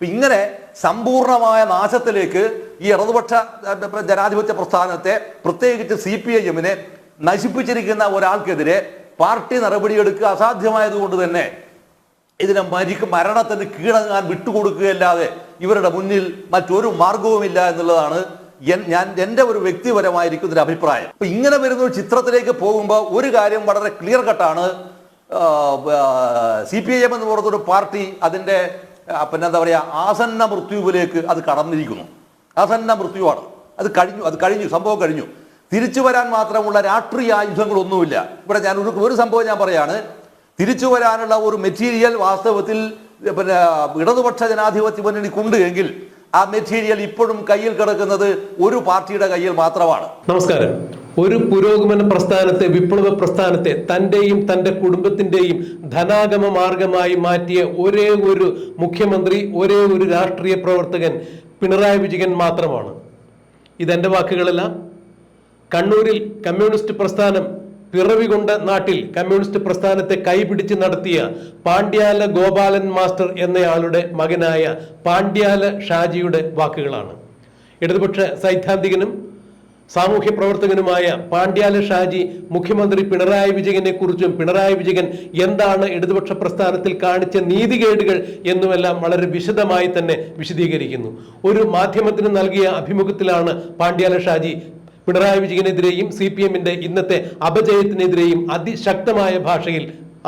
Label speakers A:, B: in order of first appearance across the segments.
A: ഇങ്ങനെ സമ്പൂർണമായ നാശത്തിലേക്ക് ഈ ഇടതുപക്ഷ ജനാധിപത്യ പ്രസ്ഥാനത്തെ പ്രത്യേകിച്ച് സി പി ഐ എമ്മിനെ നശിപ്പിച്ചിരിക്കുന്ന ഒരാൾക്കെതിരെ പാർട്ടി നടപടിയെടുക്കുക അസാധ്യമായതുകൊണ്ട് തന്നെ ഇതിനെ മരിക്ക് മരണത്തിന് കീഴങ്ങാൻ വിട്ടുകൊടുക്കുകയല്ലാതെ ഇവരുടെ മുന്നിൽ മറ്റൊരു മാർഗവുമില്ല എന്നുള്ളതാണ് ഞാൻ എന്റെ ഒരു വ്യക്തിപരമായിരിക്കും ഇതിന്റെ അഭിപ്രായം. അപ്പൊ ഇങ്ങനെ വരുന്ന ഒരു ചിത്രത്തിലേക്ക് പോകുമ്പോൾ ഒരു കാര്യം വളരെ ക്ലിയർ കട്ടാണ് സി പി ഐ എം എന്ന് പറഞ്ഞൊരു പാർട്ടി അതിന്റെ പിന്നെ എന്താ പറയുക ആസന്ന മൃത്യുവിലേക്ക് അത് കടന്നിരിക്കുന്നു. ആസന്ന മൃത്യുവാണ്. അത് കഴിഞ്ഞു അത് കഴിഞ്ഞു സംഭവം കഴിഞ്ഞു. തിരിച്ചു വരാൻ മാത്രമുള്ള രാഷ്ട്രീയ ആയുധങ്ങളൊന്നുമില്ല. ഇവിടെ ഞാൻ ഒരു ഒരു സംഭവം ഞാൻ പറയാണ്. തിരിച്ചു വരാനുള്ള ഒരു മെറ്റീരിയൽ വാസ്തവത്തിൽ പിന്നെ ഇടതുപക്ഷ ജനാധിപത്യ മുന്നണിക്കുണ്ട് എങ്കിൽ ആ മെറ്റീരിയൽ ഇപ്പോഴും കയ്യിൽ കിടക്കുന്നത് ഒരു പാർട്ടിയുടെ കയ്യിൽ മാത്രമാണ്.
B: നമസ്കാരം. ഒരു പുരോഗമന പ്രസ്ഥാനത്തെ വിപ്ലവ പ്രസ്ഥാനത്തെ തന്റെയും തന്റെ കുടുംബത്തിന്റെയും ധനാഗമ മാർഗമായി മാറ്റിയ ഒരേ ഒരു മുഖ്യമന്ത്രി ഒരേ ഒരു രാഷ്ട്രീയ പ്രവർത്തകൻ പിണറായി വിജയൻ മാത്രമാണ്. ഇതെന്റെ വാക്കുകളല്ല. കണ്ണൂരിൽ കമ്മ്യൂണിസ്റ്റ് പ്രസ്ഥാനം പിറവി കൊണ്ട നാട്ടിൽ കമ്മ്യൂണിസ്റ്റ് പ്രസ്ഥാനത്തെ കൈപിടിച്ച് നടത്തിയ പാണ്ഡ്യാല ഗോപാലൻ മാസ്റ്റർ എന്നയാളുടെ മകനായ പാണ്ഡ്യാല ഷാജിയുടെ വാക്കുകളാണ്. ഇടതുപക്ഷ സൈദ്ധാന്തികനും സാമൂഹ്യ പ്രവർത്തകനുമായ പാണ്ഡ്യാല ഷാജി മുഖ്യമന്ത്രി പിണറായി വിജയനെ കുറിച്ചും പിണറായി വിജയൻ എന്താണ് ഇടതുപക്ഷ പ്രസ്ഥാനത്തിൽ കാണിച്ച നീതികേടുകൾ എന്നുമെല്ലാം വളരെ വിശദമായി തന്നെ വിശദീകരിക്കുന്നു. ഒരു മാധ്യമത്തിന് നൽകിയ അഭിമുഖത്തിലാണ് പാണ്ഡ്യാല ഷാജി പിണറായി വിജയനെതിരെയും സി പി എമ്മിന്റെ ഇന്നത്തെ അപജയത്തിനെതിരെയും അതിശക്തമായ ഭാഷയിൽ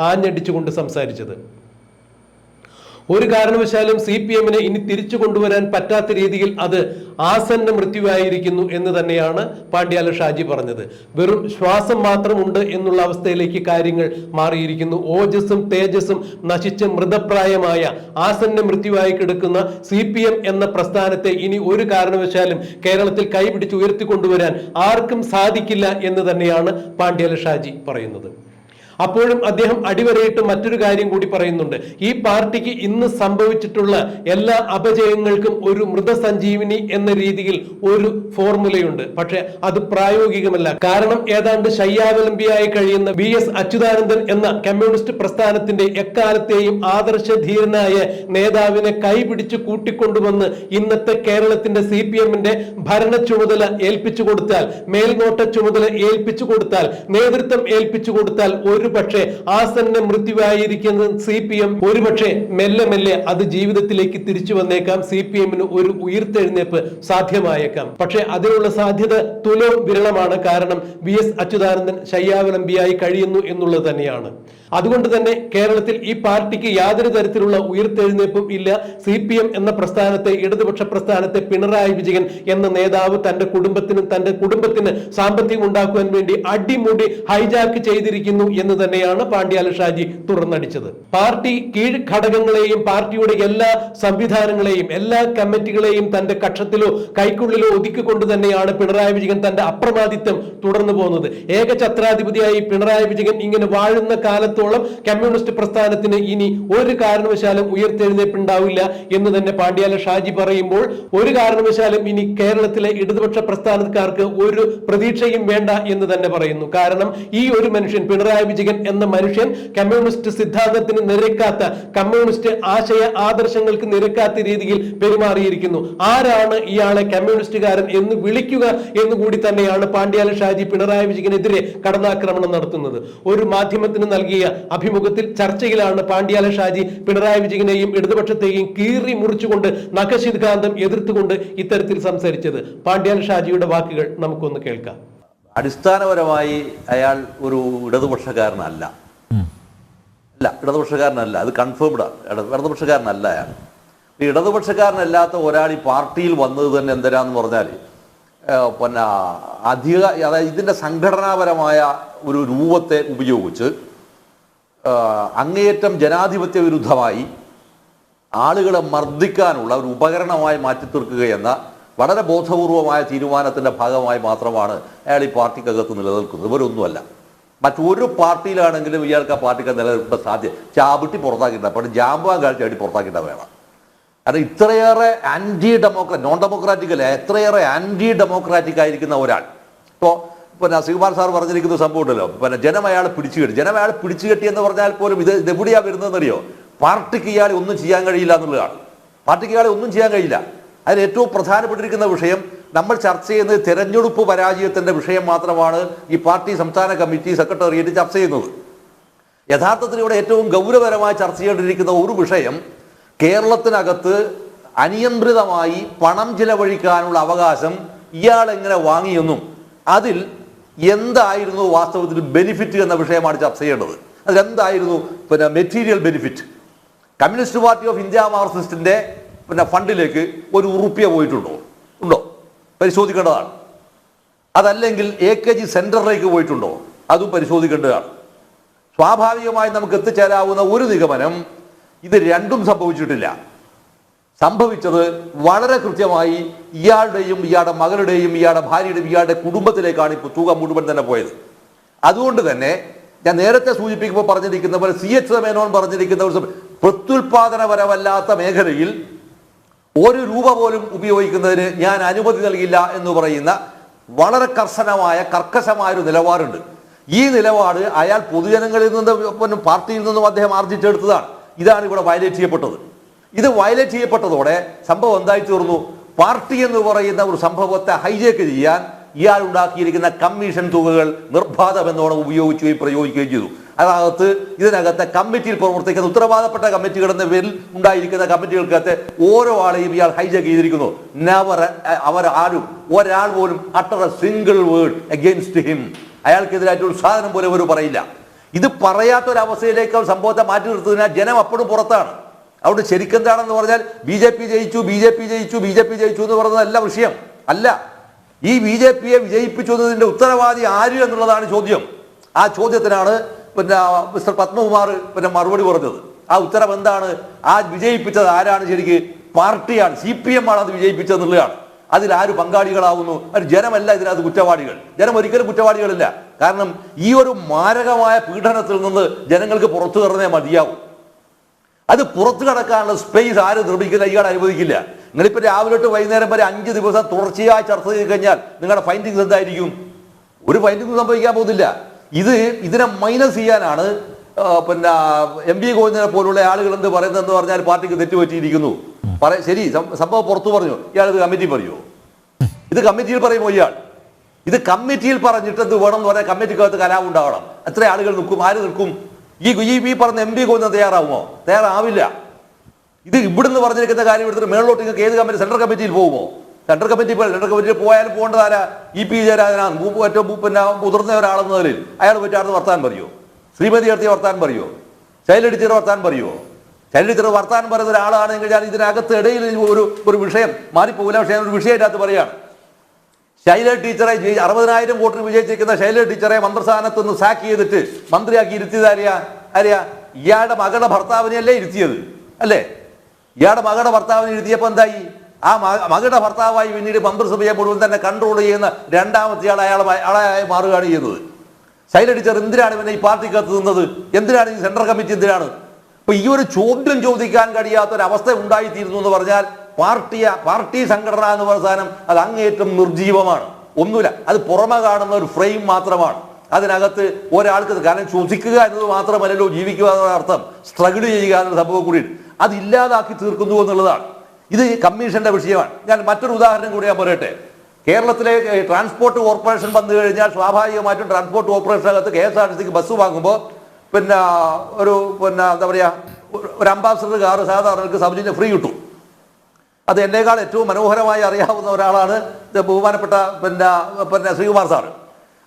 B: ആഞ്ഞടിച്ചുകൊണ്ട് സംസാരിച്ചത്. ഒരു കാരണവശാലും സി പി എമ്മിനെ ഇനി തിരിച്ചു കൊണ്ടുവരാൻ പറ്റാത്ത രീതിയിൽ അത് ആസന്ന മൃത്യുവായിരിക്കുന്നു എന്ന് തന്നെയാണ് പാണ്ഡ്യാല ഷാജി പറഞ്ഞത്. വെറും ശ്വാസം മാത്രം ഉണ്ട് എന്നുള്ള അവസ്ഥയിലേക്ക് കാര്യങ്ങൾ മാറിയിരിക്കുന്നു. ഓജസ്സും തേജസ്സും നശിച്ച മൃതപ്രായമായ ആസന്ന മൃത്യുവായി കിടക്കുന്ന സി പി എം എന്ന പ്രസ്ഥാനത്തെ ഇനി ഒരു കാരണവശാലും കേരളത്തിൽ കൈപിടിച്ച് ഉയർത്തിക്കൊണ്ടുവരാൻ ആർക്കും സാധിക്കില്ല എന്ന് തന്നെയാണ് പാണ്ഡ്യാല ഷാജി പറയുന്നത്. അപ്പോഴും അദ്ദേഹം അടിവരയിട്ട് മറ്റൊരു കാര്യം കൂടി പറയുന്നുണ്ട്. ഈ പാർട്ടിക്ക് ഇന്ന് സംഭവിച്ചിട്ടുള്ള എല്ലാ അപജയങ്ങൾക്കും ഒരു മൃതസഞ്ജീവിനി എന്ന രീതിയിൽ ഒരു ഫോർമുലയുണ്ട്. പക്ഷെ അത് പ്രായോഗികമല്ല. കാരണം ഏതാണ്ട് ശയ്യാവലംബിയായി കഴിയുന്ന വി എസ് അച്യുതാനന്ദൻ എന്ന കമ്മ്യൂണിസ്റ്റ് പ്രസ്ഥാനത്തിന്റെ എക്കാലത്തെയും ആദർശധീരനായ നേതാവിനെ കൈപിടിച്ച് കൂട്ടിക്കൊണ്ടുവന്ന് ഇന്നത്തെ കേരളത്തിന്റെ സി പി എമ്മിന്റെ ഭരണ ചുമതല ഏൽപ്പിച്ചു കൊടുത്താൽ മേൽനോട്ട ചുമതല ഏൽപ്പിച്ചു കൊടുത്താൽ നേതൃത്വം ഏൽപ്പിച്ചു കൊടുത്താൽ ഒരു പക്ഷേ ആസന്ന മൃത്യുവായിരിക്കുന്ന സി പി എം ഒരുപക്ഷെ മെല്ലെ മെല്ലെ അത് ജീവിതത്തിലേക്ക് തിരിച്ചു വന്നേക്കാം. സി പി എമ്മിന് ഒരു ഉയർത്തെഴുന്നേപ്പ് സാധ്യമായേക്കാം. പക്ഷേ അതിനുള്ള സാധ്യത തുലവും വിരളമാണ്. കാരണം വി എസ് അച്യുതാനന്ദൻ ശയ്യാവലംബിയായി കഴിയുന്നു എന്നുള്ളത് തന്നെയാണ്. അതുകൊണ്ട് തന്നെ കേരളത്തിൽ ഈ പാർട്ടിക്ക് യാതൊരു തരത്തിലുള്ള ഉയർത്തെഴുന്നേപ്പും ഇല്ല. സി പി എം എന്ന പ്രസ്ഥാനത്തെ ഇടതുപക്ഷ പ്രസ്ഥാനത്തെ പിണറായി വിജയൻ എന്ന നേതാവ് തന്റെ കുടുംബത്തിനും തന്റെ കുടുംബത്തിന് സാമ്പത്തികം ഉണ്ടാക്കുവാൻ വേണ്ടി അടിമുടി ഹൈജാക്ക് ചെയ്തിരിക്കുന്നു എന്ന് തന്നെയാണ് പാണ്ഡ്യാല ഷാജി തുറന്നടിച്ചത്. പാർട്ടി കീഴ് ഘടകങ്ങളെയും പാർട്ടിയുടെ എല്ലാ സംവിധാനങ്ങളെയും എല്ലാ കമ്മിറ്റികളെയും തന്റെ കക്ഷത്തിലോ കൈക്കുള്ളിലോ ഒതുക്കിക്കൊണ്ട് തന്നെയാണ് പിണറായി വിജയൻ തന്റെ അപ്രമാദിത്വം തുടർന്നു പോകുന്നത്. ഏകഛത്രാധിപതിയായി പിണറായി വിജയൻ ഇങ്ങനെ വാഴുന്ന കാലത്തോളം കമ്മ്യൂണിസ്റ്റ് പ്രസ്ഥാനത്തിന് ഇനി ഒരു കാരണവശാലും ഉയർത്തെഴുന്നേപ്പുണ്ടാവില്ല എന്ന് തന്നെ പാണ്ഡ്യാല ഷാജി പറയുമ്പോൾ ഒരു കാരണവശാലും ഇനി കേരളത്തിലെ ഇടതുപക്ഷ പ്രസ്ഥാനക്കാർക്ക് ഒരു പ്രതീക്ഷയും വേണ്ട എന്ന് തന്നെ പറയുന്നു. കാരണം ഈ ഒരു മനുഷ്യൻ പിണറായി വിജയൻ എന്ന മനുഷ്യൻ കമ്മ്യൂണിസ്റ്റ് സിദ്ധാന്തത്തിന് നിരക്കാത്ത കമ്മ്യൂണിസ്റ്റ് ആശയ ആദർശങ്ങൾക്ക് നിരക്കാത്ത രീതിയിൽ പെരുമാറിയിരിക്കുന്നു. ആരാണ് ഇയാളെ കമ്മ്യൂണിസ്റ്റുകാരൻ എന്ന് വിളിക്കുക എന്ന് കൂടി തന്നെയാണ് പാണ്ഡ്യാല ഷാജി പിണറായി വിജയനെതിരെ കടന്നാക്രമണം നടത്തുന്നത്. ഒരു മാധ്യമത്തിന് നൽകിയ അഭിമുഖത്തിൽ ചർച്ചയിലാണ് പാണ്ഡ്യാല ഷാജി പിണറായി വിജയനെയും ഇടതുപക്ഷത്തെയും കീറി മുറിച്ചുകൊണ്ട് നഖശിദ്ധാന്തം എതിർത്തുകൊണ്ട് ഇത്തരത്തിൽ സംസാരിച്ചത്. പാണ്ഡ്യാല ഷാജിയുടെ വാക്കുകൾ നമുക്കൊന്ന് കേൾക്കാം.
A: അടിസ്ഥാനപരമായി അയാൾ ഒരു ഇടതുപക്ഷക്കാരനല്ല. അല്ല ഇടതുപക്ഷക്കാരനല്ല. അത് കൺഫേംഡ് ആണ് ഇടതുപക്ഷക്കാരനല്ല അയാൾ. ഈ ഇടതുപക്ഷക്കാരനല്ലാത്ത ഒരാൾ ഈ പാർട്ടിയിൽ വന്നത് തന്നെ എന്തരാന്ന് പറഞ്ഞാൽ പിന്നെ അധിക അതായത് ഇതിന്റെ സംഘടനാപരമായ ഒരു രൂപത്തെ ഉപയോഗിച്ച് അങ്ങേയറ്റം ജനാധിപത്യ വിരുദ്ധമായി ആളുകളെ മർദ്ദിക്കാനുള്ള ഒരു ഉപകരണമായി മാറ്റി തീർക്കുകയെന്ന വളരെ ബോധപൂർവമായ തീരുമാനത്തിന്റെ ഭാഗമായി മാത്രമാണ് അയാൾ ഈ പാർട്ടിക്കകത്ത് നിലനിൽക്കുന്നത്. ഇവരൊന്നുമല്ല. മറ്റൊരു പാർട്ടിയിലാണെങ്കിലും ഇയാൾക്ക് ആ പാർട്ടിക്ക് നിലനിൽക്കുന്ന സാധ്യത ചാപിട്ടി പുറത്താക്കിയിട്ട അപ്പോൾ ജാമ്പാൻ കാഴ്ച അടി പുറത്താക്കിയിട്ട് വേണം. കാരണം ഇത്രയേറെ ആന്റി ഡെമോക്രാറ്റ് നോൺ ഡെമോക്രാറ്റിക് അല്ല എത്രയേറെ ആന്റി ഡെമോക്രാറ്റിക് ആയിരിക്കുന്ന ഒരാൾ. ഇപ്പോൾ പിന്നെ ശ്രീകുമാർ സാർ പറഞ്ഞിരിക്കുന്ന സംഭവം ഉണ്ടല്ലോ. പിന്നെ ജനം അയാളെ പിടിച്ചു കെട്ടി ജനം അയാളെ പിടിച്ചു കെട്ടി എന്ന് പറഞ്ഞാൽ പോലും ഇത് ഇത് എവിടെയാ വരുന്നതെന്നറിയോ? പാർട്ടിക്ക് ഇയാളെ ഒന്നും ചെയ്യാൻ കഴിയില്ല എന്നുള്ളതാണ്. പാർട്ടിക്ക് ഇയാളെ ഒന്നും ചെയ്യാൻ കഴിയില്ല. അതിൽ ഏറ്റവും പ്രധാനപ്പെട്ടിരിക്കുന്ന വിഷയം നമ്മൾ ചർച്ച ചെയ്യുന്നത് തെരഞ്ഞെടുപ്പ് പരാജയത്തിന്റെ വിഷയം മാത്രമാണ് ഈ പാർട്ടി സംസ്ഥാന കമ്മിറ്റി സെക്രട്ടേറിയറ്റ് ചർച്ച ചെയ്യുന്നത്. യഥാർത്ഥത്തിൽ ഇവിടെ ഏറ്റവും ഗൗരവപരമായി ചർച്ച ചെയ്യേണ്ടിയിരിക്കുന്ന ഒരു വിഷയം കേരളത്തിനകത്ത് അനിയന്ത്രിതമായി പണം ചിലവഴിക്കാനുള്ള അവകാശം ഇയാൾ എങ്ങനെ വാങ്ങിയെന്നും അതിൽ എന്തായിരുന്നു വാസ്തവത്തിൽ ബെനിഫിറ്റ് എന്ന വിഷയമാണ് ചർച്ച ചെയ്യേണ്ടത്. അതിലെന്തായിരുന്നു? പിന്നെ material benefit. Communist party of India മാർക്സിസ്റ്റിന്റെ പിന്നെ ഫണ്ടിലേക്ക് ഒരു ഉറുപ്പ്യ പോയിട്ടുണ്ടോ? ഉണ്ടോ? പരിശോധിക്കേണ്ടതാണ്. അതല്ലെങ്കിൽ എ കെ ജി സെന്ററിലേക്ക് പോയിട്ടുണ്ടോ? അതും പരിശോധിക്കേണ്ടതാണ്. സ്വാഭാവികമായി നമുക്ക് എത്തിച്ചേരാവുന്ന ഒരു നിഗമനം ഇത് രണ്ടും സംഭവിച്ചിട്ടില്ല. സംഭവിച്ചത് വളരെ കൃത്യമായി ഇയാളുടെയും ഇയാളുടെ മകളുടെയും ഇയാളുടെ ഭാര്യയുടെയും ഇയാളുടെ കുടുംബത്തിലേക്കാണ് ഇപ്പോൾ തുക മുഴുവൻ തന്നെ പോയത്. അതുകൊണ്ട് തന്നെ ഞാൻ നേരത്തെ സൂചിപ്പിക്കുമ്പോൾ പറഞ്ഞിരിക്കുന്ന പോലെ സി എച്ച് മേനോൻ പറഞ്ഞിരിക്കുന്ന ഒരു പ്രത്യുൽപാദനപരമല്ലാത്ത മേഖലയിൽ ഒരു രൂപ പോലും ഉപയോഗിക്കുന്നതിന് ഞാൻ അനുമതി നൽകില്ല എന്ന് പറയുന്ന വളരെ കർശനമായ കർക്കശമായ ഒരു നിലപാടുണ്ട്. ഈ നിലപാട് അയാൾ പൊതുജനങ്ങളിൽ നിന്നും പാർട്ടിയിൽ നിന്നും അദ്ദേഹം ആർജിച്ചെടുത്തതാണ്. ഇതാണ് ഇവിടെ വയലേറ്റ് ചെയ്യപ്പെട്ടത്. ഇത് വയലേറ്റ് ചെയ്യപ്പെട്ടതോടെ സംഭവം എന്തായി തീർന്നു? പാർട്ടി എന്ന് പറയുന്ന ഒരു സംഭവത്തെ ഹൈജേക്ക് ചെയ്യാൻ ഇയാൾ ഉണ്ടാക്കിയിരിക്കുന്ന കമ്മീഷൻ തുകകൾ നിർബാധമെന്നോണം ഉപയോഗിക്കുകയും പ്രയോഗിക്കുകയും ചെയ്തു. അതിനകത്ത് ഇതിനകത്തെ കമ്മിറ്റിയിൽ പ്രവർത്തിക്കുന്ന ഉത്തരവാദപ്പെട്ട കമ്മിറ്റികൾ എന്ന പേരിൽ ഉണ്ടായിരിക്കുന്ന കമ്മിറ്റികൾക്കകത്ത് ഓരോ ആളെയും ഇയാൾ ഹൈജാക്ക് ചെയ്തിരിക്കുന്നു. നെവർ അവർ ആരും ഒരാൾ പോലും utter a single word against him അയാൾക്കെതിരായിട്ട് ഒരു സാധനം പോലും ഒരു പറയില്ല. ഇത് പറയാത്തൊരവസ്ഥയിലേക്ക് സംഭവത്തെ മാറ്റി നിർത്തുന്നതിനാൽ ജനം അപ്പോഴും പുറത്താണ്. അവിടെ ശരിക്കെന്താണെന്ന് പറഞ്ഞാൽ ബി ജെ പി ജയിച്ചു ബി ജെ പി ജയിച്ചു ബി ജെ പി ജയിച്ചു എന്ന് പറയുന്നതല്ല വിഷയം. അല്ല. ഈ ബി ജെ പിയെ വിജയിപ്പിച്ചു എന്നതിന്റെ ഉത്തരവാദി ആര് എന്നുള്ളതാണ് ചോദ്യം. ആ ചോദ്യത്തിനാണ് പിന്നെ മിസ്റ്റർ പത്മകുമാർ പിന്നെ മറുപടി പറഞ്ഞത്. ആ ഉത്തരം എന്താണ്? ആ വിജയിപ്പിച്ചത് ആരാണ് ശരിക്ക്? പാർട്ടിയാണ്. സി പി എം ആണ് അത് വിജയിപ്പിച്ചതെന്നുള്ളതാണ് അതിൽ ആര് പങ്കാളികളാവുന്നു? അത് ജനമല്ല ഇതിനകത്ത് കുറ്റവാളികൾ. ജനം ഒരിക്കലും കുറ്റവാളികളില്ല. കാരണം ഈ ഒരു മാരകമായ പീഡനത്തിൽ നിന്ന് ജനങ്ങൾക്ക് പുറത്തു കടന്നേ മതിയാവും. അത് പുറത്തു കടക്കാനുള്ള സ്പേസ് ആരും നിർമ്മിക്കില്ല ഇയാൾ അനുവദിക്കില്ല. നിങ്ങളിപ്പോൾ രാവിലെ തൊട്ട് വൈകുന്നേരം വരെ അഞ്ച് ദിവസം തുടർച്ചയായി ചർച്ച ചെയ്ത് കഴിഞ്ഞാൽ നിങ്ങളുടെ ഫൈൻഡിങ്സ് എന്തായിരിക്കും? ഒരു ഫൈൻഡിങ്സ് സംഭവിക്കാൻ പോകുന്നില്ല. ഇത് ഇതിനെ മൈനസ് ചെയ്യാനാണ് പിന്നെ എം ബി ഗോവിന്ദനെ പോലുള്ള ആളുകൾ എന്ത് പറയുന്നതെന്ന് പറഞ്ഞാൽ പാർട്ടിക്ക് തെറ്റുപറ്റിയിരിക്കുന്നു. പറ ശരി സംഭവം പുറത്തു പറഞ്ഞു. ഇയാൾ ഇത് കമ്മിറ്റി പറയുമോ ഇത് കമ്മിറ്റിയിൽ പറയുമോ ഇയാൾ? ഇത് കമ്മിറ്റിയിൽ പറഞ്ഞിട്ട് എന്ത് വേണം എന്ന് പറയാൻ കമ്മിറ്റിക്കകത്ത് കലാപം ഉണ്ടാവണം. എത്ര ആളുകൾ നിൽക്കും? ആര് നിൽക്കും? ഈ ഈ പറഞ്ഞ എം പി ഗോവിന്ദൻ തയ്യാറാവുമോ? തയ്യാറാവില്ല. ഇത് ഇവിടുന്ന് പറഞ്ഞിരിക്കുന്ന കാര്യം എടുത്തിട്ട് മേളിലോട്ട് നിങ്ങൾക്ക് ഏത് കമ്മിറ്റി സെൻട്രൽ കമ്മിറ്റിയിൽ പോകുമോ? സെൻട്രൽ കമ്മിറ്റി സെൻട്രൽ കമ്മിറ്റിയിൽ പോയാലും പോകേണ്ടത് ആരാ? ഇ പി ജയരാജനാണ്. ഏറ്റവും പിന്നെ മുതിർന്ന ഒരാളെന്ന നിലയിൽ അയാൾ പറ്റാർന്ന് വർത്താൻ പറയുമോ ശ്രീമതി നടത്തിയ വർത്താൻ പറയുമോ ശൈലടിച്ചിട്ട് വർത്താൻ പറയുമോ ശൈലടിച്ചിട്ട് വർത്താൻ പറയുന്ന ഒരാളാണെങ്കിൽ ഞാൻ ഇതിനകത്ത് ഇടയിൽ ഒരു ഒരു വിഷയം മാറിപ്പോകില്ല. പക്ഷേ ഒരു വിഷയം ഇതിനകത്ത് പറയുകയാണ്. ശൈല ടീച്ചറെ അറുപതിനായിരം വോട്ടിന് വിജയിച്ചിരിക്കുന്ന ശൈല ടീച്ചറെ മന്ത്രിസ്ഥാനത്ത് നിന്ന് സാക്ക് ചെയ്തിട്ട് മന്ത്രിയാക്കി ഇരുത്തിയത് ആരെയാ? ആരെയാ? ഇയാളുടെ മകളുടെ ഭർത്താവിനെയല്ലേ ഇരുത്തിയത്. അല്ലേ? ഇയാളുടെ മകളുടെ ഭർത്താവിനെ ഇരുത്തിയപ്പോൾ എന്തായി? ആ മക- മകളുടെ ഭർത്താവായി പിന്നീട് മന്ത്രിസഭയെ മുഴുവൻ തന്നെ കൺട്രോൾ ചെയ്യുന്ന രണ്ടാമത്തെ ആൾ അയാൾ ആളായി മാറുകയാണ് ചെയ്യുന്നത്. സൈലടിച്ചർ എന്തിനാണ് പിന്നെ ഈ പാർട്ടിക്കകത്ത് നിന്നത്? എന്തിനാണ് ഈ സെൻട്രൽ കമ്മിറ്റി എന്തിനാണ്? അപ്പൊ ഈ ഒരു ചോദ്യം ചോദിക്കാൻ കഴിയാത്ത ഒരു അവസ്ഥ ഉണ്ടായിത്തീരുന്നു എന്ന് പറഞ്ഞാൽ പാർട്ടിയ പാർട്ടി സംഘടന എന്ന് പറഞ്ഞ സാധനം അത് അങ്ങേറ്റം നിർജീവമാണ്. ഒന്നുമില്ല അത് പുറമെ കാണുന്ന ഒരു ഫ്രെയിം മാത്രമാണ്. അതിനകത്ത് ഒരാൾക്ക് കാരണം ശ്വസിക്കുക എന്നത് മാത്രമല്ലല്ലോ ജീവിക്കുക എന്ന അർത്ഥം സ്ട്രഗിൾ ചെയ്യുക എന്ന സംഭവം കൂടി അത് ഇല്ലാതാക്കി തീർക്കുന്നു എന്നുള്ളതാണ്. ഇത് കമ്മീഷന്റെ വിഷയമാണ്. ഞാൻ മറ്റൊരു ഉദാഹരണം കൂടി ഞാൻ പറയട്ടെ. കേരളത്തിലെ ട്രാൻസ്പോർട്ട് കോർപ്പറേഷൻ വന്നു കഴിഞ്ഞാൽ സ്വാഭാവികമായിട്ടും ട്രാൻസ്പോർട്ട് കോർപ്പറേഷനകത്ത് കെ എസ് ആർ ടി സിക്ക് ബസ് വാങ്ങുമ്പോൾ പിന്നെ ഒരു പിന്നെ എന്താ പറയുക ഒരു- അംബാസഡർ കാർ സാധാരണക്ക് സൗജന്യം ഫ്രീ കിട്ടും. അത് എന്നേക്കാൾ ഏറ്റവും മനോഹരമായി അറിയാവുന്ന ഒരാളാണ് ബഹുമാനപ്പെട്ട പിന്നെ പിന്നെ ശ്രീകുമാർ സാറ്.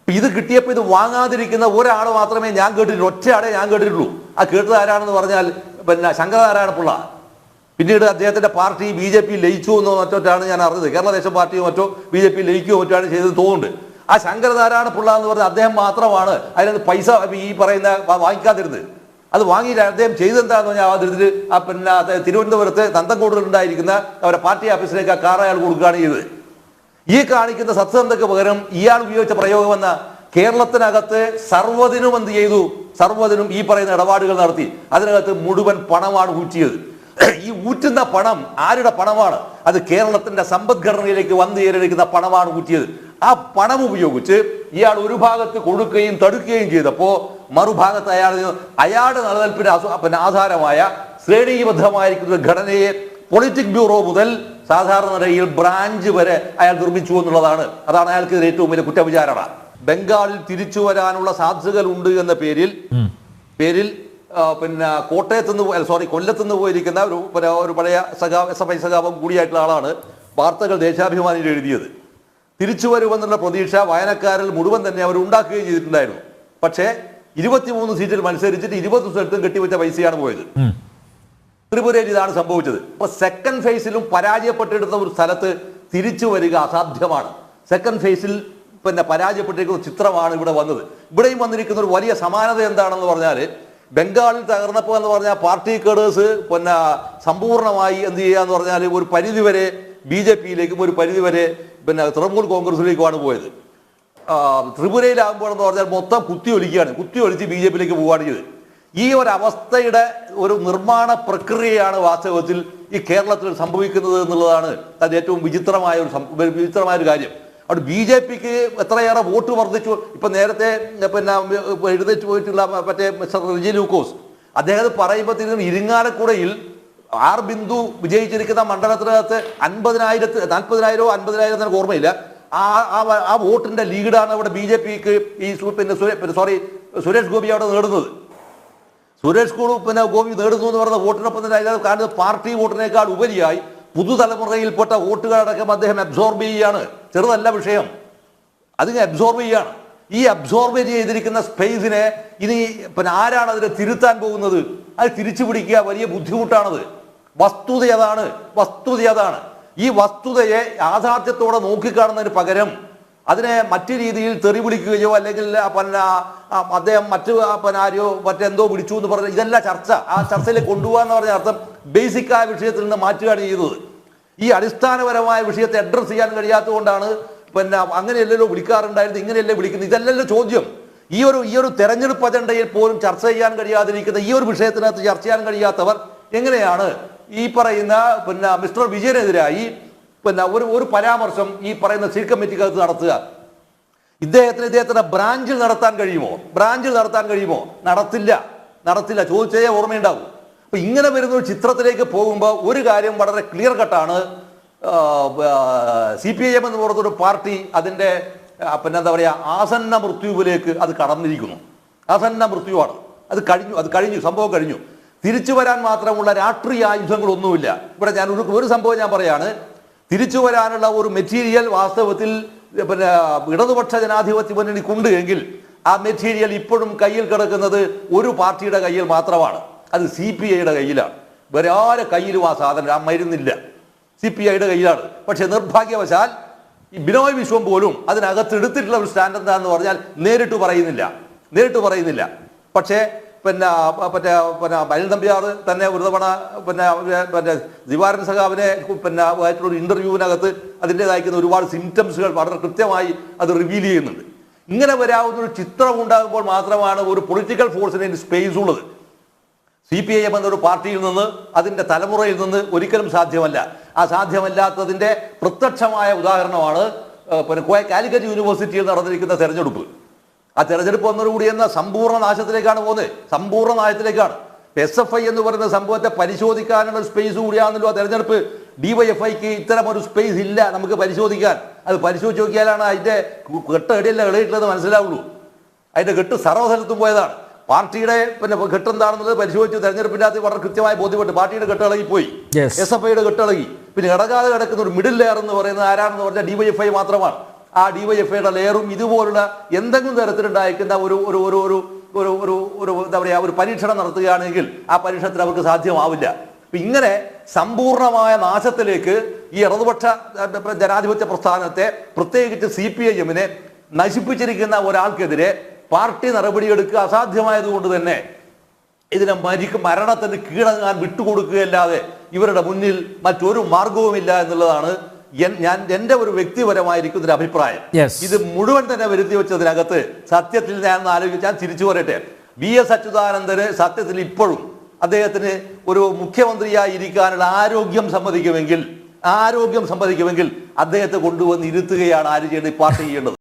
A: ഇത് കിട്ടിയപ്പോൾ ഇത് വാങ്ങാതിരിക്കുന്ന ഒരാൾ മാത്രമേ ഞാൻ കേട്ടിട്ടുള്ളൂ. ഒറ്റയാളെ ഞാൻ കേട്ടിട്ടുള്ളൂ. ആ കേട്ടത് ആരാണെന്ന് പറഞ്ഞാൽ പിന്നെ ശങ്കരനാരായണ പിള്ള പിന്നീട് അദ്ദേഹത്തിന്റെ പാർട്ടി ബി ജെ പി ലയിച്ചു എന്നോ മറ്റോട്ടാണ് ഞാൻ അറിഞ്ഞത്. കേരളദേശം പാർട്ടിയോ മറ്റോ ബി ജെ പി ലയിക്കുകയോ മറ്റോ ചെയ്തത് തോന്നുന്നുണ്ട്. ആ ശങ്കരനാരായണ പിള്ള എന്ന് പറഞ്ഞ അദ്ദേഹം മാത്രമാണ് അതിനകത്ത് പൈസ ഈ പറയുന്ന വാങ്ങിക്കാതിരുന്നത്. അത് വാങ്ങിയിട്ട് അദ്ദേഹം ചെയ്തെന്താന്ന് പറഞ്ഞാൽ ആ ദരിദ്ര ആ പിന്നെ തിരുവനന്തപുരത്ത് ഉണ്ടായിരിക്കുന്ന അവരുടെ പാർട്ടി ഓഫീസിലേക്ക് ആ കാർ അയാൾ കൊടുക്കുകയാണ് ചെയ്തത്. ഈ കാണിക്കുന്ന സത്യസന്ധക്ക് പകരം ഇയാൾ ഉപയോഗിച്ച പ്രയോഗം എന്ന? കേരളത്തിനകത്ത് സർവതിനും എന്ത് ചെയ്തു? സർവതിനും ഈ പറയുന്ന ഇടപാടുകൾ നടത്തി. അതിനകത്ത് മുഴുവൻ പണമാണ് ഊറ്റിയത് ഈ ഊറ്റുന്ന പണം ആരുടെ പണമാണ്? അത് കേരളത്തിന്റെ സമ്പദ്ഘടനയിലേക്ക് വന്നു ചേരിയിരിക്കുന്ന പണമാണ് ഊറ്റിയത്. ആ പണം ഉപയോഗിച്ച് ഇയാൾ ഒരു ഭാഗത്ത് കൊടുക്കുകയും തടുക്കുകയും ചെയ്തപ്പോ മറുഭാഗത്ത് അയാൾ അയാളുടെ നിലനിൽപ്പിന് പിന്നെ ആധാരമായ ശ്രേണീബദ്ധമായിരിക്കുന്ന ഘടനയെ പൊളിറ്റിക് ബ്യൂറോ മുതൽ സാധാരണ നിലയിൽ ബ്രാഞ്ച് വരെ അയാൾ നിർമ്മിച്ചു എന്നുള്ളതാണ്. അതാണ് അയാൾക്ക് ഏറ്റവും വലിയ കുറ്റവിചാരണ. ബംഗാളിൽ തിരിച്ചു വരാനുള്ള സാധ്യതകൾ ഉണ്ട് എന്ന പേരിൽ പേരിൽ പിന്നെ കോട്ടയത്ത് നിന്ന് സോറി കൊല്ലത്ത് നിന്ന് പോയിരിക്കുന്ന ഒരു ഒരു പഴയ സഖാ എസ് എഫ് ഐ സഖാപം കൂടിയായിട്ടുള്ള ആളാണ് വാർത്തകൾ ദേശാഭിമാനിയിൽ എഴുതിയത്. തിരിച്ചു വരുമെന്നുള്ള പ്രതീക്ഷ വായനക്കാരിൽ മുഴുവൻ തന്നെ അവർ ഉണ്ടാക്കുകയും ചെയ്തിട്ടുണ്ടായിരുന്നു. പക്ഷേ ഇരുപത്തിമൂന്ന് സീറ്റിൽ മത്സരിച്ചിട്ട് ഇരുപത് സ്ഥലത്തും കെട്ടിവെച്ച പൈസയാണ് പോയത്. ത്രിപുരയിൽ ഇതാണ് സംഭവിച്ചത്. അപ്പൊ സെക്കൻഡ് ഫേസിലും പരാജയപ്പെട്ടെടുത്ത ഒരു സ്ഥലത്ത് തിരിച്ചു വരിക അസാധ്യമാണ്. സെക്കൻഡ് ഫേസിൽ പിന്നെ പരാജയപ്പെട്ടിരിക്കുന്ന ചിത്രമാണ് ഇവിടെ വന്നത്. ഇവിടെയും വന്നിരിക്കുന്ന ഒരു വലിയ സമാനത എന്താണെന്ന് പറഞ്ഞാൽ ബംഗാളിൽ തകർന്നപ്പോൾ എന്ന് പറഞ്ഞാൽ പാർട്ടി കേഡേഴ്സ് പിന്നെ സമ്പൂർണമായി എന്ത് ചെയ്യുക എന്ന് പറഞ്ഞാൽ ഒരു പരിധിവരെ ബി ജെ പിയിലേക്കും ഒരു പരിധിവരെ പിന്നെ തൃണമൂൽ കോൺഗ്രസിലേക്കുമാണ് പോയത്. ത്രിപുരയിലാകുമ്പോഴെന്ന് പറഞ്ഞാൽ മൊത്തം കുത്തി ഒലിക്കുകയാണ്. കുത്തി ഒലിച്ച് ബി ജെ പിയിലേക്ക് പോവുകയാണ് ചെയ്ത് ഈ ഒരു അവസ്ഥയുടെ ഒരു നിർമ്മാണ പ്രക്രിയയാണ് വാസ്തവത്തിൽ ഈ കേരളത്തിൽ സംഭവിക്കുന്നത് എന്നുള്ളതാണ് അത് ഏറ്റവും വിചിത്രമായ ഒരു വിചിത്രമായ ഒരു കാര്യം. അവിടെ ബി ജെ പിക്ക് എത്രയേറെ വോട്ട് വർദ്ധിച്ചു? ഇപ്പൊ നേരത്തെ പിന്നെ എഴുന്നേറ്റ് പോയിട്ടുള്ള മറ്റേ മിസ്റ്റർ റിജി ലൂക്കോസ് അദ്ദേഹം പറയുമ്പോഴത്തേക്കും ഇരിങ്ങാലക്കുടയിൽ ആർ ബിന്ദു വിജയിച്ചിരിക്കുന്ന മണ്ഡലത്തിനകത്ത് അൻപതിനായിരത്തി നാൽപ്പതിനായിരമോ അൻപതിനായിരം എനിക്ക് ഓർമ്മയില്ല. ആ ആ വോട്ടിന്റെ ലീഡാണ് അവിടെ ബി ജെ പിക്ക് ഈ പിന്നെ സോറി സുരേഷ് ഗോപി അവിടെ നേടുന്നത്. സുരേഷ് ഗോപി പിന്നെ ഗോപി നേടുന്നു എന്ന് പറഞ്ഞ വോട്ടിനൊപ്പം തന്നെ അതിനകത്ത് കാണുന്നത് പാർട്ടി വോട്ടിനേക്കാൾ ഉപരിയായി പുതുതലമുറയിൽപ്പെട്ട വോട്ടുകളടക്കം അദ്ദേഹം അബ്സോർബ് ചെയ്യുകയാണ്. ചെറുതല്ല വിഷയം. അതിനെ അബ്സോർബ് ചെയ്യുകയാണ്. ഈ അബ്സോർബ് ചെയ്തിരിക്കുന്ന സ്പേസിനെ ഇനി പിന്നെ ആരാണ് അതിനെ തിരുത്താൻ പോകുന്നത്? അത് തിരിച്ചു പിടിക്കുക വലിയ ബുദ്ധിമുട്ടാണത്. വസ്തുത അതാണ്. വസ്തുത അതാണ്. ഈ വസ്തുതയെ യാഥാർത്ഥ്യത്തോടെ നോക്കിക്കാണുന്നതിന് പകരം അതിനെ മറ്റു രീതിയിൽ തെറി വിളിക്കുകയോ അല്ലെങ്കിൽ പിന്നെ അദ്ദേഹം മറ്റു പിന്നെ ആരെയോ മറ്റെന്തോ വിളിച്ചു എന്ന് പറഞ്ഞ ഇതല്ല ചർച്ച. ആ ചർച്ചയിലേക്ക് കൊണ്ടുപോകാന്ന് പറഞ്ഞ അർത്ഥം ബേസിക് ആയ വിഷയത്തിൽ നിന്ന് മാറ്റുകയാണ് ചെയ്തത്. ഈ അടിസ്ഥാനപരമായ വിഷയത്തെ അഡ്രസ് ചെയ്യാൻ കഴിയാത്തതുകൊണ്ടാണ് പിന്നെ അങ്ങനെയല്ലല്ലോ വിളിക്കാറുണ്ടായിരുന്നു ഇങ്ങനെയല്ലേ വിളിക്കുന്നത്. ഇതല്ലല്ലോ ചോദ്യം. ഈ ഒരു ഈ ഒരു തെരഞ്ഞെടുപ്പ് അജണ്ടയിൽ പോലും ചർച്ച ചെയ്യാൻ കഴിയാതിരിക്കുന്ന ഈ ഒരു വിഷയത്തിനകത്ത് ചർച്ച ചെയ്യാൻ കഴിയാത്തവർ എങ്ങനെയാണ് ഈ പറയുന്ന പിന്നെ മിസ്റ്റർ വിജയനെതിരായി പിന്നെ ഒരു ഒരു പരാമർശം ഈ പറയുന്ന സീറ്റ് കമ്മിറ്റിക്കകത്ത് നടത്തുക. ഇദ്ദേഹത്തിന് ഇദ്ദേഹത്തിന്റെ ബ്രാഞ്ചിൽ നടത്താൻ കഴിയുമോ? ബ്രാഞ്ചിൽ നടത്താൻ കഴിയുമോ? നടത്തില്ല. നടത്തില്ല. ചോദിച്ചേ ഓർമ്മയുണ്ടാവും. അപ്പൊ ഇങ്ങനെ വരുന്ന ഒരു ചിത്രത്തിലേക്ക് പോകുമ്പോൾ ഒരു കാര്യം വളരെ ക്ലിയർ കട്ടാണ് സി പി ഐ എം എന്ന് പറയുന്ന ഒരു പാർട്ടി അതിന്റെ പിന്നെ എന്താ പറയുക ആസന്ന മൃത്യുവിലേക്ക് അത് കടന്നിരിക്കുന്നു. ആസന്ന മൃത്യുവാണ്. അത് കഴിഞ്ഞു അത് കഴിഞ്ഞു സംഭവം കഴിഞ്ഞു. തിരിച്ചു വരാൻ മാത്രമുള്ള രാഷ്ട്രീയ ആയുധങ്ങളൊന്നുമില്ല. ഇവിടെ ഞാൻ ഒരു ഒരു സംഭവം ഞാൻ പറയാണ്. തിരിച്ചു വരാനുള്ള ഒരു മെറ്റീരിയൽ വാസ്തവത്തിൽ പിന്നെ ഇടതുപക്ഷ ജനാധിപത്യ മുന്നണിക്കുണ്ട് എങ്കിൽ ആ മെറ്റീരിയൽ ഇപ്പോഴും കയ്യിൽ കിടക്കുന്നത് ഒരു പാർട്ടിയുടെ കയ്യിൽ മാത്രമാണ്. അത് സി പി ഐയുടെ കയ്യിലാണ് വേറെ ആരെ കയ്യിലും ആ സാധനം ആ മരുന്നില്ല. സി പി ഐയുടെ കയ്യിലാണ്. പക്ഷെ നിർഭാഗ്യവശാൽ ഈ ബിനോയ് വിശ്വം പോലും അതിനകത്ത് എടുത്തിട്ടുള്ള ഒരു സ്റ്റാൻഡ് എന്താണെന്ന് പറഞ്ഞാൽ നേരിട്ട് പറയുന്നില്ല. നേരിട്ട് പറയുന്നില്ല. പക്ഷേ പിന്നെ മറ്റേ പിന്നെ അനിൽ നമ്പ്യാർ തന്നെ ഒരു തവണ പിന്നെ പിന്നെ ദിവാരൻ സഖാവിനെ പിന്നെ ആയിട്ടുള്ള ഒരു ഇന്റർവ്യൂവിനകത്ത് അതിന്റെതായിരിക്കുന്ന ഒരുപാട് സിംറ്റംസുകൾ വളരെ കൃത്യമായി അത് റിവീൽ ചെയ്യുന്നുണ്ട്. ഇങ്ങനെ വരാവുന്ന ഒരു ചിത്രം ഉണ്ടാകുമ്പോൾ മാത്രമാണ് ഒരു പൊളിറ്റിക്കൽ ഫോഴ്സിന് സ്പേസ് ഉള്ളത്. സി പി ഐ എം എന്നൊരു പാർട്ടിയിൽ നിന്ന് അതിന്റെ തലമുറയിൽ നിന്ന് ഒരിക്കലും സാധ്യമല്ല. ആ സാധ്യമല്ലാത്തതിന്റെ പ്രത്യക്ഷമായ ഉദാഹരണമാണ് പിന്നെ കാലിക്കറ്റ് യൂണിവേഴ്സിറ്റിയിൽ നടന്നിരിക്കുന്ന തെരഞ്ഞെടുപ്പ്. ആ തെരഞ്ഞെടുപ്പ് വന്നതോടുകൂടി എന്ന സമ്പൂർണ നാശത്തിലേക്കാണ് പോകുന്നത്. സമ്പൂർണ നാശത്തിലേക്കാണ്. എസ് എഫ് ഐ എന്ന് പറയുന്ന സംഭവത്തെ പരിശോധിക്കാനുള്ള സ്പേസ് കൂടിയാണല്ലോ ആ തെരഞ്ഞെടുപ്പ്. ഡിവൈഎഫ്ഐക്ക് ഇത്തരം ഒരു സ്പേസ് ഇല്ല നമുക്ക് പരിശോധിക്കാൻ. അത് പരിശോധിച്ച് നോക്കിയാലാണ് അതിന്റെ കെട്ട് എടിയല്ല എളിയിട്ടുള്ളത് മനസ്സിലാവുള്ളൂ. അതിന്റെ കെട്ട് സർവസ്ഥലത്തും പോയതാണ്. പാർട്ടിയുടെ പിന്നെ ഘട്ടെന്താണെന്നുള്ളത് പരിശോധിച്ച് തെരഞ്ഞെടുപ്പിന്റെ അകത്ത് വളരെ കൃത്യമായി ബോധ്യപ്പെട്ട് പാർട്ടിയുടെ കെട്ട് പോയി. എസ് എഫ് ഐയുടെ ഘട്ടമിളകി പിന്നെ ഇടകാതെ കിടക്കുന്ന ഒരു മിഡിൽ ലെയർ എന്ന് പറയുന്നത് ആരാണെന്ന് പറഞ്ഞാൽ ഡിവൈഎഫ്ഐ മാത്രമാണ്. ആ ഡിവൈഎഫ്ഐയുടെ ലെയറും ഇതുപോലുള്ള എന്തെങ്കിലും തരത്തിലുണ്ടായിരിക്കുന്ന ഒരു ഒരു ഒരു ഒരു ഒരു ഒരു ഒരു എന്താ പറയുക ഒരു പരീക്ഷണം നടത്തുകയാണെങ്കിൽ ആ പരീക്ഷണത്തിൽ അവർക്ക് സാധ്യമാവില്ല. അപ്പം ഇങ്ങനെ സമ്പൂർണമായ നാശത്തിലേക്ക് ഈ ഇടതുപക്ഷ ജനാധിപത്യ പ്രസ്ഥാനത്തെ പ്രത്യേകിച്ച് സി പി ഐ എമ്മിനെ നശിപ്പിച്ചിരിക്കുന്ന ഒരാൾക്കെതിരെ പാർട്ടി നടപടിയെടുക്കുക അസാധ്യമായതുകൊണ്ട് തന്നെ ഇതിനെ മരിക്ക് മരണത്തിന് കീഴങ്ങാൻ വിട്ടുകൊടുക്കുകയല്ലാതെ ഇവരുടെ മുന്നിൽ മറ്റൊരു മാർഗവുമില്ല എന്നുള്ളതാണ് ഞാൻ എന്റെ ഒരു വ്യക്തിപരമായിരിക്കും ഇതിന്റെ അഭിപ്രായം. ഇത് മുഴുവൻ തന്നെ വരുത്തി വെച്ചതിനകത്ത് സത്യത്തിൽ ഞാൻ ആലോചിച്ച് ഞാൻ തിരിച്ചു പറയട്ടെ. വി എസ് അച്യുതാനന്ദന് സത്യത്തിൽ ഇപ്പോഴും അദ്ദേഹത്തിന് ഒരു മുഖ്യമന്ത്രിയായി ഇരിക്കാനുള്ള ആരോഗ്യം സമ്മതിക്കുമെങ്കിൽ ആരോഗ്യം സമ്മതിക്കുമെങ്കിൽ അദ്ദേഹത്തെ കൊണ്ടുവന്ന് ഇരുത്തുകയാണ് ആര് ചെയ്യേണ്ടത്? ഈ പാർട്ടി ചെയ്യേണ്ടത്.